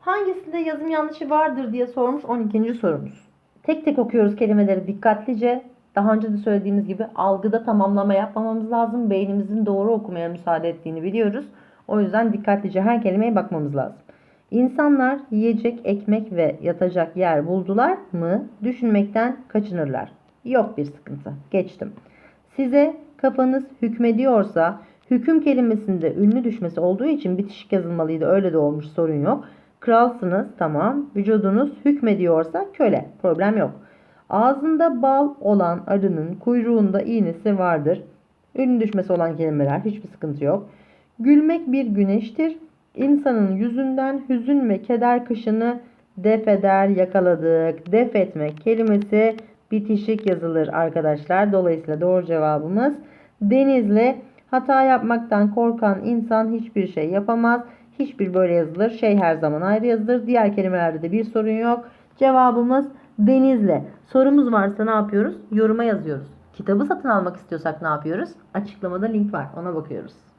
Hangisinde yazım yanlışı vardır diye sormuş 12. sorumuz. Tek tek okuyoruz kelimeleri dikkatlice. Daha önce de söylediğimiz gibi algıda tamamlama yapmamamız lazım. Beynimizin doğru okumaya müsaade ettiğini biliyoruz. O yüzden dikkatlice her kelimeye bakmamız lazım. İnsanlar yiyecek, ekmek ve yatacak yer buldular mı düşünmekten kaçınırlar. Yok bir sıkıntı. Geçtim. Size kafanız hükmediyorsa hüküm kelimesinde ünlü düşmesi olduğu için bitişik yazılmalıydı. Öyle de olmuş sorun yok. Kralsınız tamam. Vücudunuz hükmediyorsa köle. Problem yok. Ağzında bal olan arının kuyruğunda iğnesi vardır. Ünlü düşmesi olan kelimeler hiçbir sıkıntı yok. Gülmek bir güneştir. İnsanın yüzünden hüzün ve keder kışını def eder yakaladık. Def etmek kelimesi bitişik yazılır arkadaşlar. Dolayısıyla doğru cevabımız denizle hata yapmaktan korkan insan hiçbir şey yapamaz. Hiçbir böyle yazılır. Şey her zaman ayrı yazılır. Diğer kelimelerde de bir sorun yok. Cevabımız denizle. Sorumuz varsa ne yapıyoruz? Yoruma yazıyoruz. Kitabı satın almak istiyorsak ne yapıyoruz? Açıklamada link var. Ona bakıyoruz.